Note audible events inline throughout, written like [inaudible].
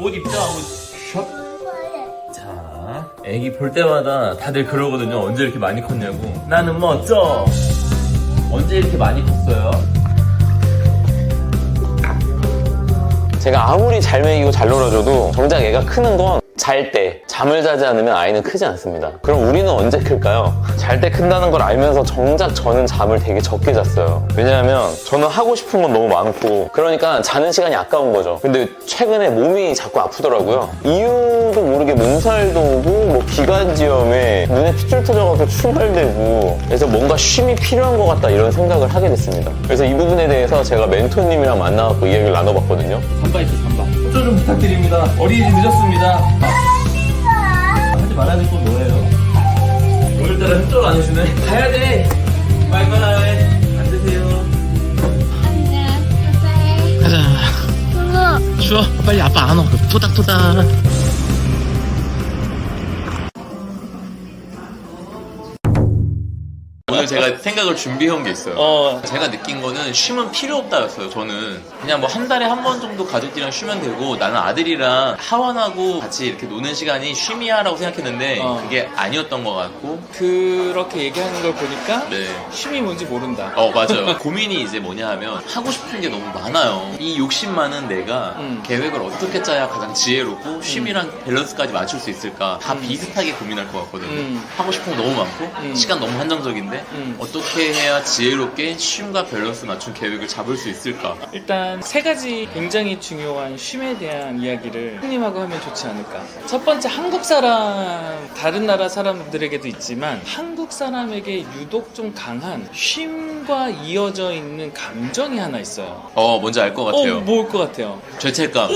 옷 입자 옷 샵. 자 애기 볼 때마다 다들 그러거든요 언제 이렇게 많이 컸냐고 나는 멋져 언제 이렇게 많이 컸어요? 제가 아무리 잘 먹이고 잘 놀아줘도 정작 애가 크는 건 잘 때 잠을 자지 않으면 아이는 크지 않습니다. 그럼 우리는 언제 클까요? 잘 때 큰다는 걸 알면서 정작 저는 잠을 되게 적게 잤어요. 왜냐하면 저는 하고 싶은 건 너무 많고 그러니까 자는 시간이 아까운 거죠. 근데 최근에 몸이 자꾸 아프더라고요. 이유도 모르게 몸살도 오고 뭐 기관지염에 눈에 핏줄 터져가서 출혈되고 그래서 뭔가 쉼이 필요한 것 같다 이런 생각을 하게 됐습니다. 그래서 이 부분에 대해서 제가 멘토님이랑 만나갖고 이야기를 나눠봤거든요. 삼바 있어 삼바 호조 좀 부탁드립니다 어린이집 늦었습니다 될건 뭐예요? 오늘따라 흡족 안 오시네 가야 돼 바이바이 앉으세요 가자. 그거 추워. 빨리 아빠 안 와. 토닥토닥. 오늘 제가 생각을 준비해온 게 있어요. 어 제가 느낀 거는 쉼은 필요 없다였어요. 저는 그냥 뭐 한 달에 한 번 정도 가족들이랑 쉬면 되고 나는 아들이랑 하원하고 같이 이렇게 노는 시간이 쉼이야라고 생각했는데 어. 그게 아니었던 것 같고 그렇게 얘기하는 걸 보니까 네. 쉼이 뭔지 모른다. 어 맞아요. 고민이 이제 뭐냐 하면 하고 싶은 게 너무 많아요. 이 욕심 많은 내가 음. 계획을 어떻게 짜야 가장 지혜롭고 쉼이랑 밸런스까지 맞출 수 있을까 다 비슷하게 고민할 것 같거든요. 음. 하고 싶은 거 너무 많고 음. 시간 너무 한정적인데 음. 어떻게 해야 지혜롭게 쉼과 밸런스 맞춘 계획을 잡을 수 있을까? 일단 세 가지 굉장히 중요한 쉼에 대한 이야기를 형님하고 하면 좋지 않을까. 첫 번째 한국 사람, 다른 나라 사람들에게도 있지만 한국 사람에게 유독 좀 강한 쉼과 이어져 있는 감정이 하나 있어요. 어 뭔지 알것 어, 같아요. 뭘것 같아요? 죄책감.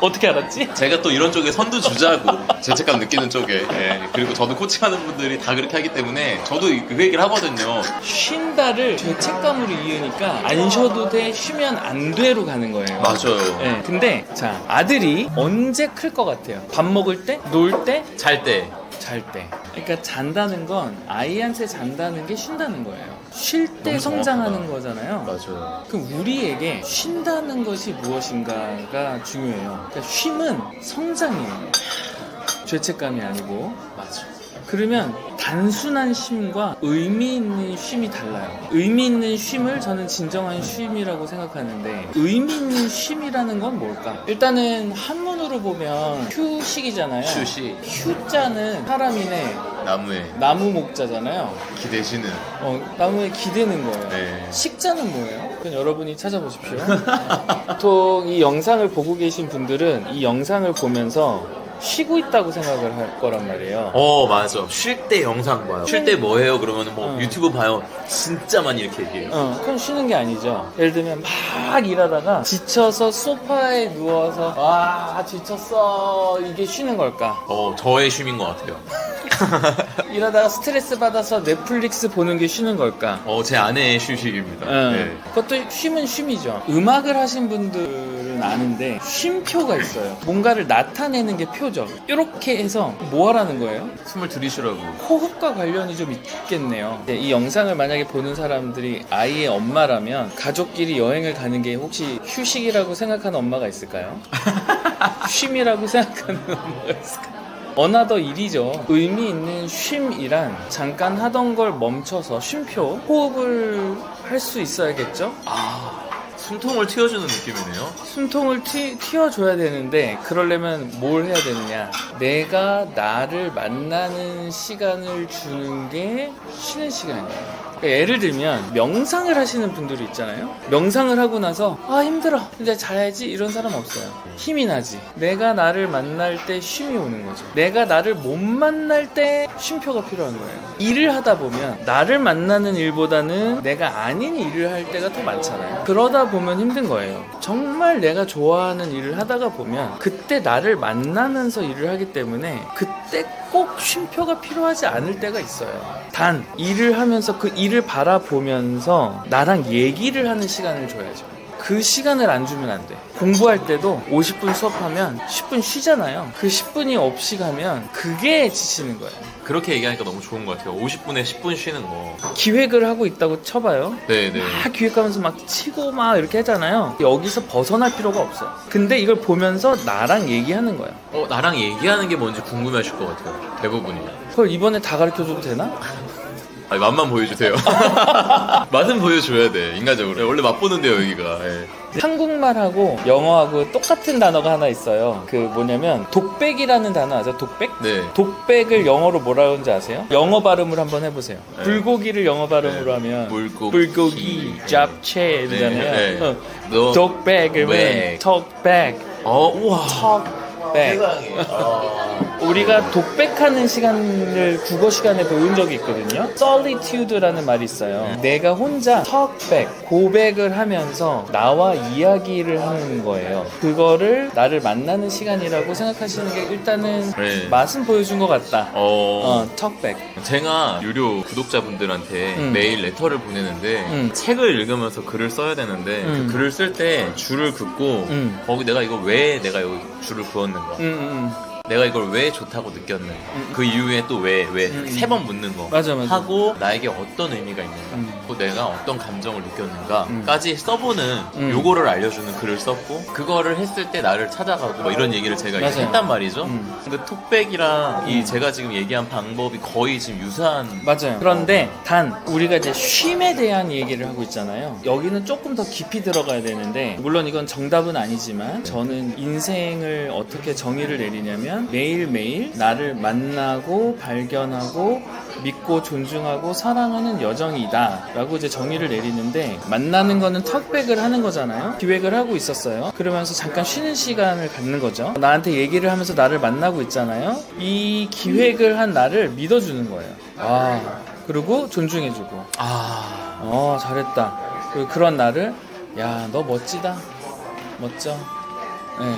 어떻게 알았지? 제가 또 이런 쪽에 선두 주자고 죄책감 느끼는 쪽에 예, 그리고 저도 코칭하는 분들이 다 그렇게 하기 때문에 저도 그 얘기를 하거든요. 쉰다를 죄책감으로 이으니까 안 쉬어도 돼, 쉬면 안 돼로 가는 거예요. 맞아요. 네, 근데 자 아들이 언제 클 것 같아요? 밥 먹을 때, 놀 때, 잘 때. 잘 때. 그러니까 잔다는 건 아이한테 잔다는 게 쉰다는 거예요. 쉴 때 성장하는. 거잖아요. 맞아요. 그럼 우리에게 쉰다는 것이 무엇인가가 중요해요. 그러니까 쉼은 성장이에요. 죄책감이 아니고. 맞아. 그러면 단순한 쉼과 의미 있는 쉼이 달라요. 의미 있는 쉼을 저는 진정한 쉼이라고 생각하는데 의미 있는 쉼이라는 건 뭘까? 일단은 한문으로 보면 휴식이잖아요. 휴식. 휴자는 사람이네 나무에 나무 목자잖아요. 기대시는. 어, 나무에 기대는 거예요. 네. 식자는 뭐예요? 그건 여러분이 찾아보십시오. [laughs] 보통 이 영상을 보고 계신 분들은 이 영상을 보면서 쉬고 있다고 생각을 할 거란 말이에요. 어 맞아. 쉴 때 영상 봐요. 쉴 때 뭐 해요? 그러면 뭐 어. 유튜브 봐요. 진짜 많이 이렇게 얘기해요. 어, 그건 쉬는 게 아니죠. 예를 들면 막 일하다가 지쳐서 소파에 누워서 와 지쳤어 이게 쉬는 걸까? 어 저의 쉼인 것 같아요. [laughs] 일하다가 스트레스 받아서 넷플릭스 보는 게 쉬는 걸까? 어 제 아내의 휴식입니다. 어, 네. 그것도 쉼은 쉼이죠. 음악을 하신 분들은 아는데 쉼표가 있어요. 뭔가를 나타내는 게 표죠. 이렇게 해서 뭐 하라는 거예요? 숨을 들이쉬라고. 호흡과 관련이 좀 있겠네요. 이제 이 영상을 만약에 보는 사람들이 아이의 엄마라면 가족끼리 여행을 가는 게 혹시 휴식이라고 생각하는 엄마가 있을까요? [laughs] 쉼이라고 생각하는 엄마가 있을까요? 어나더 일이죠. 의미 있는 쉼이란 잠깐 하던 걸 멈춰서 쉼표, 호흡을 할 수 있어야겠죠? 아 숨통을 틔워주는 느낌이네요. 숨통을 튀, 튀어줘야 되는데 그러려면 뭘 해야 되느냐 내가 나를 만나는 시간을 주는 게 쉬는 시간이에요 예를 들면 명상을 하시는 분들이 있잖아요. 명상을 하고 나서 아 힘들어. 이제 자야지. 이런 사람 없어요. 힘이 나지. 내가 나를 만날 때 쉼이 오는 거죠. 내가 나를 못 만날 때 쉼표가 필요한 거예요. 일을 하다 보면 나를 만나는 일보다는 내가 아닌 일을 할 때가 더 많잖아요. 그러다 보면 힘든 거예요. 정말 내가 좋아하는 일을 하다가 보면 그때 나를 만나면서 일을 하기 때문에 그때 꼭 쉼표가 필요하지 않을 때가 있어요. 단 일을 하면서 그 일을 바라보면서 나랑 얘기를 하는 시간을 줘야죠 그 시간을 안 주면 안 돼. 공부할 때도 50분 수업하면 10분 쉬잖아요. 그 10분이 없이 가면 그게 지치는 거예요. 그렇게 얘기하니까 너무 좋은 것 같아요. 50분에 10분 쉬는 거. 기획을 하고 있다고 쳐봐요. 네네. 막 기획하면서 막 치고 막 이렇게 하잖아요. 여기서 벗어날 필요가 없어. 근데 이걸 보면서 나랑 얘기하는 거야. 어, 나랑 얘기하는 게 뭔지 궁금해 하실 것 같아요. 대부분이. 그걸 이번에 다 가르쳐 줘도 되나? 아니, 맛만 보여주세요. [laughs] 맛은 보여줘야 돼, 인간적으로. 원래 맛보는데요, 여기가. 예. 한국말하고 영어하고 똑같은 단어가 하나 있어요. 그 뭐냐면 독백이라는 단어 아세요? 독백? 네. 독백을 영어로 뭐라 그러는지 아세요? 영어 발음으로 한번 해보세요. 네. 불고기를 영어 발음으로 네. 하면 물고기. 불고기, 잡채잖아요. 네, 네. 어. 너. 독백을 왜? 백. 톡백, 어, 우와. 톡백. 세상에. 아. 우리가 독백하는 시간을 국어 시간에 배운 적이 있거든요. solitude라는 말이 있어요. 음. 내가 혼자 talkback, 고백을 하면서 나와 이야기를 하는 거예요. 그거를 나를 만나는 시간이라고 생각하시는 게 일단은 네. 맛은 보여준 것 같다. 어. 어, talkback. 제가 유료 구독자분들한테 음. 매일 레터를 보내는데 음. 책을 읽으면서 글을 써야 되는데 음. 그 글을 쓸 때 줄을 긋고 음. 거기 내가 이거 왜 내가 여기 줄을 그었는가 음, 음, 내가 이걸 왜 좋다고 느꼈는가 음. 그 이후에 또 왜왜 음. 세번 묻는 거 맞아, 맞아. 하고 나에게 어떤 의미가 있는가 음. 또 내가 어떤 감정을 느꼈는가까지 써보는 음. 요거를 알려주는 글을 썼고 그거를 했을 때 나를 찾아가고 뭐 이런 얘기를 제가 맞아요. 했단 말이죠 음. 근데 톡백이랑 이 음. 제가 지금 얘기한 방법이 거의 지금 유사한 맞아요. 그런데 단 우리가 이제 쉼에 대한 얘기를 하고 있잖아요. 여기는 조금 더 깊이 들어가야 되는데 물론 이건 정답은 아니지만 저는 인생을 어떻게 정의를 내리냐면 매일매일 나를 만나고 발견하고 믿고 존중하고 사랑하는 여정이다 라고 이제 정의를 내리는데 만나는 거는 턱백을 하는 거잖아요. 기획을 하고 있었어요. 그러면서 잠깐 쉬는 시간을 갖는 거죠. 나한테 얘기를 하면서 나를 만나고 있잖아요. 이 기획을 한 나를 믿어주는 거예요. 아 그리고 존중해주고 아 어 잘했다. 그런 나를 야 너 멋지다. 멋져. 네.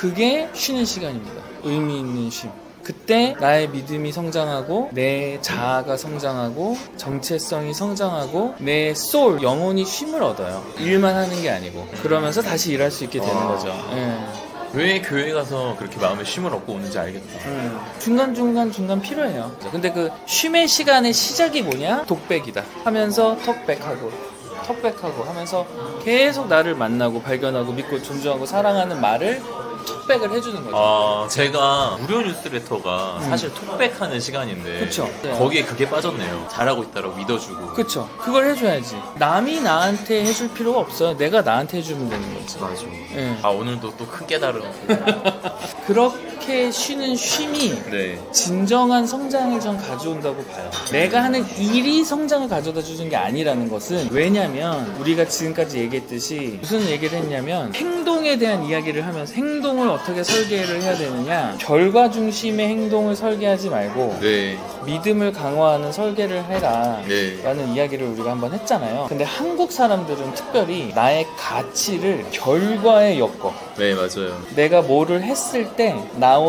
그게 쉬는 시간입니다. 의미 있는 쉼. 그때 나의 믿음이 성장하고 내 자아가 성장하고 정체성이 성장하고 내 소울 영혼이 쉼을 얻어요. 일만 하는 게 아니고 그러면서 다시 일할 수 있게 되는 거죠. 예. 왜 교회 가서 그렇게 마음에 쉼을 얻고 오는지 알겠다. 음, 중간 중간 중간 필요해요. 근데 그 쉼의 시간의 시작이 뭐냐? 독백이다. 하면서 턱백하고 턱백하고 하면서 계속 나를 만나고 발견하고 믿고 존중하고 사랑하는 말을 턱백을 해주는 거죠. 아 제가 무료 뉴스레터가 사실 톡백하는 시간인데 음. 그쵸. 네. 거기에 그게 빠졌네요. 잘하고 있다라고 믿어주고. 그쵸. 그걸 해줘야지. 남이 나한테 해줄 필요가 없어요. 내가 나한테 해주면 되는 거지. 맞아. 예. 아 오늘도 또 큰 깨달음. [laughs] 그렇게 쉬는 쉼이 네. 진정한 성장을 전 가져온다고 봐요. 내가 하는 일이 성장을 가져다 주는 게 아니라는 것은 왜냐면 우리가 지금까지 얘기했듯이 무슨 얘기를 했냐면 행동에 대한 이야기를 하면서 행동을 어떻게 설계를 해야 되느냐 결과 중심의 행동을 설계하지 말고 네. 믿음을 강화하는 설계를 해라 네. 라는 이야기를 우리가 한번 했잖아요. 근데 한국 사람들은 특별히 나의 가치를 결과에 엮어. 네 맞아요. 내가 뭐를 했을 때 나온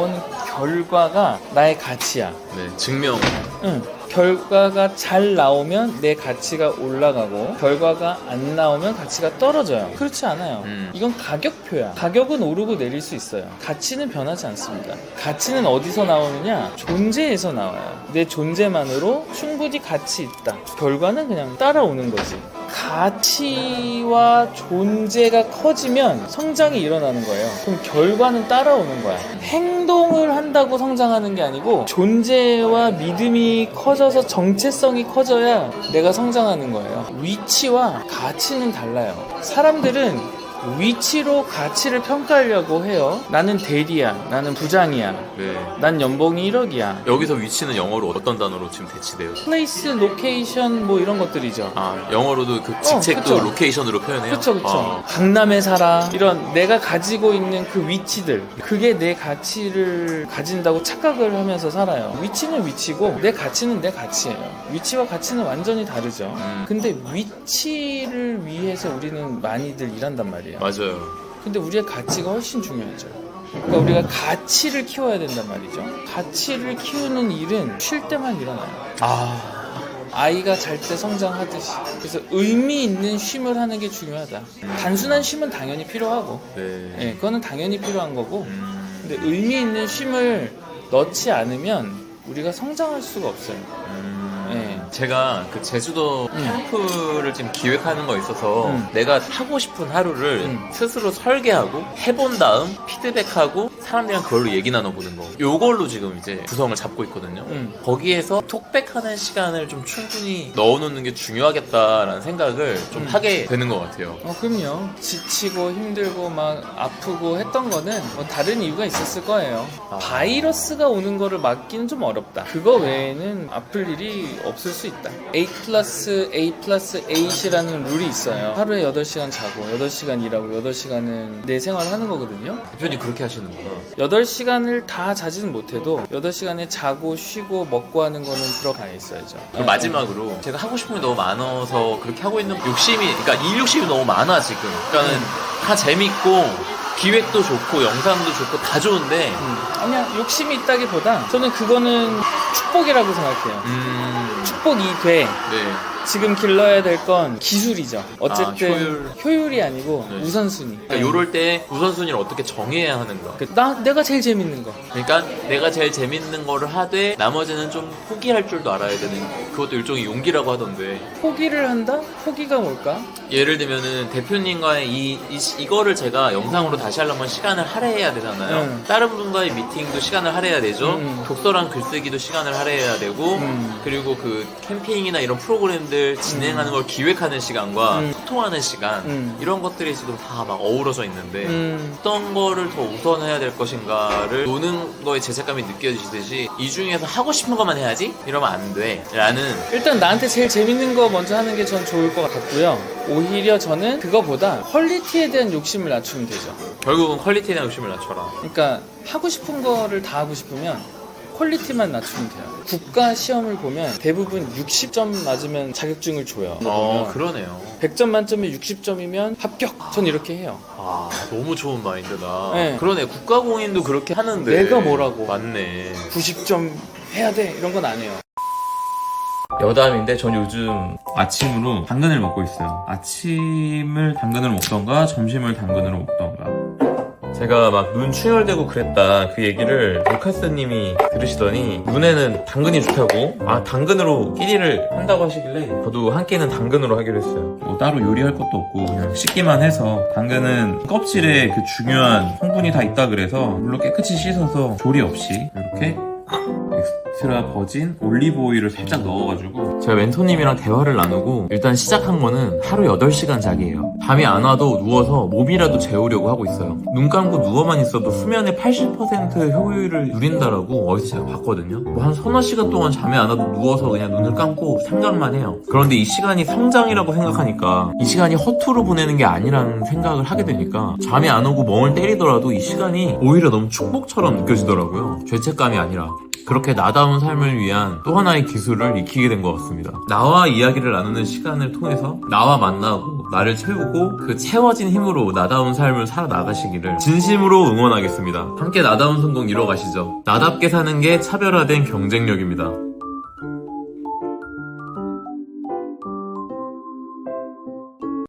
결과가 나의 가치야. 네 증명. 응. 결과가 잘 나오면 내 가치가 올라가고 결과가 안 나오면 가치가 떨어져요. 그렇지 않아요. 음. 이건 가격표야. 가격은 오르고 내릴 수 있어요. 가치는 변하지 않습니다. 가치는 어디서 나오느냐? 존재에서 나와요. 내 존재만으로 충분히 가치 있다. 결과는 그냥 따라오는 거지. 가치와 존재가 커지면 성장이 일어나는 거예요. 그럼 결과는 따라오는 거야. 행동을 한다고 성장하는 게 아니고 존재와 믿음이 커져서 정체성이 커져야 내가 성장하는 거예요. 위치와 가치는 달라요. 사람들은 위치로 가치를 평가하려고 해요. 나는 대리야. 나는 부장이야. 네. 난 연봉이 1억이야. 여기서 위치는 영어로 어떤 단어로 지금 대치돼요? 플레이스, 로케이션 뭐 이런 것들이죠. 아 영어로도 그 직책도 어, 그쵸. 로케이션으로 표현해요? 그쵸 그쵸 아, 강남에 살아 이런 내가 가지고 있는 그 위치들 그게 내 가치를 가진다고 착각을 하면서 살아요 위치는 위치고 내 가치는 내 가치예요 위치와 가치는 완전히 다르죠 음. 근데 위치를 위해서 우리는 많이들 일한단 말이에요 맞아요. 근데 우리의 가치가 훨씬 중요하죠 그러니까 우리가 가치를 키워야 된단 말이죠 가치를 키우는 일은 쉴 때만 일어나요 아 아이가 잘 때 성장하듯이. 그래서 의미 있는 쉼을 하는 게 중요하다. 단순한 쉼은 당연히 필요하고, 네. 예, 그거는 당연히 필요한 거고, 음, 근데 의미 있는 쉼을 넣지 않으면 우리가 성장할 수가 없어요. 음. 예. 제가 그 제주도 캠프를 지금 기획하는 거 있어서 음. 내가 하고 싶은 하루를 음. 스스로 설계하고 해본 다음 피드백하고 사람들이랑 그걸로 얘기 나눠보는 거 요걸로 지금 이제 구성을 잡고 있거든요 음. 거기에서 톡백하는 시간을 좀 충분히 넣어놓는 게 중요하겠다라는 생각을 좀 음. 하게 되는 것 같아요 어, 그럼요. 지치고 힘들고 막 아프고 했던 거는 뭐 다른 이유가 있었을 거예요. 아. 바이러스가 오는 거를 막기는 좀 어렵다. 그거 외에는 아플 일이 없을 수 있다. A 플러스 A 플러스 8이라는 룰이 있어요. 하루에 8시간 자고 8시간 일하고 8시간은 내 생활을 하는 거거든요. 대표님 그렇게 하시는구나 8시간을 다 자지는 못해도 8시간에 자고 쉬고 먹고 하는 거는 들어가 있어야죠. 그럼 마지막으로 제가 하고 싶은 게 너무 많아서 그렇게 하고 있는 욕심이 그러니까 일 욕심이 너무 많아 지금 그러니까는 다 재밌고 기획도 좋고 영상도 좋고 다 좋은데 음, 아니야 욕심이 있다기보다 저는 그거는 축복이라고 생각해요. 음... 축복이 돼. 네. 지금 길러야 될 건 기술이죠. 어쨌든 아, 효율. 이 아니고 네. 우선순위. 그러니까 요럴 때 우선순위를 어떻게 정해야 하는가. 그, 나 내가 제일 재밌는 거. 그러니까 내가 제일 재밌는 거를 하되 나머지는 좀 포기할 줄도 알아야 되는 그것도 일종의 용기라고 하던데 포기를 한다? 포기가 뭘까? 예를 들면은 대표님과의 이, 이 이거를 제가 영상으로 다시 하려면 시간을 할애해야 되잖아요. 음. 다른 분과의 미팅도 시간을 할애해야 되죠. 음. 독서랑 글쓰기도 시간을 할애해야 되고 음. 그리고 그 캠핑이나 이런 프로그램 들 진행하는 걸 기획하는 시간과 음. 소통하는 시간 음. 이런 것들이 지금 다 막 어우러져 있는데 음, 어떤 거를 더 우선해야 될 것인가를 노는 거에 죄책감이 느껴지듯이 이 중에서 하고 싶은 것만 해야지 이러면 안 돼. 라는 일단 나한테 제일 재밌는 거 먼저 하는 게 전 좋을 것 같고요. 오히려 저는 그거보다 퀄리티에 대한 욕심을 낮추면 되죠. 결국은 퀄리티에 대한 욕심을 낮춰라. 그러니까 하고 싶은 거를 다 하고 싶으면 퀄리티만 낮추면 돼요. 국가 시험을 보면 대부분 60점 맞으면 자격증을 줘요. 어, 보면 그러네요. 100점 만점에 60점이면 합격. 전 이렇게 해요. 아, 너무 좋은 마인드다. 네. 그러네. 국가공인도 그렇게 하는데. 내가 뭐라고. 맞네. 90점 해야 돼. 이런 건 안 해요. 여담인데 전 요즘 아침으로 당근을 먹고 있어요. 아침을 당근으로 먹던가 점심을 당근으로 먹던가. 제가 막 눈 충혈되고 그랬다. 그 얘기를 루카스님이 들으시더니 눈에는 당근이 좋다고 아 당근으로 끼니를 한다고 하시길래 저도 한 끼는 당근으로 하기로 했어요. 뭐 따로 요리할 것도 없고 그냥 씻기만 해서 당근은 껍질에 그 중요한 성분이 다 있다 그래서 물로 깨끗이 씻어서 조리 없이 이렇게 엑스트라 버진 올리브 오일을 살짝 넣어가지고 제가 멘토님이랑 대화를 나누고 일단 시작한 거는 하루 8시간 자기예요. 잠이 안 와도 누워서 몸이라도 재우려고 하고 있어요. 눈 감고 누워만 있어도 수면의 80% 효율을 누린다라고 어디서 제가 봤거든요. 뭐 한 서너 시간 동안 잠이 안 와도 누워서 그냥 눈을 감고 생각만 해요. 그런데 이 시간이 성장이라고 생각하니까 이 시간이 허투루 보내는 게 아니라는 생각을 하게 되니까 잠이 안 오고 멍을 때리더라도 이 시간이 오히려 너무 축복처럼 느껴지더라고요. 죄책감이 아니라 그렇게 나다운 삶을 위한 또 하나의 기술을 익히게 된 것 같습니다. 나와 이야기를 나누는 시간을 통해서 나와 만나고 나를 채우고 그 채워진 힘으로 나다운 삶을 살아나가시기를 진심으로 응원하겠습니다. 함께 나다운 성공 이뤄가시죠. 나답게 사는 게 차별화된 경쟁력입니다.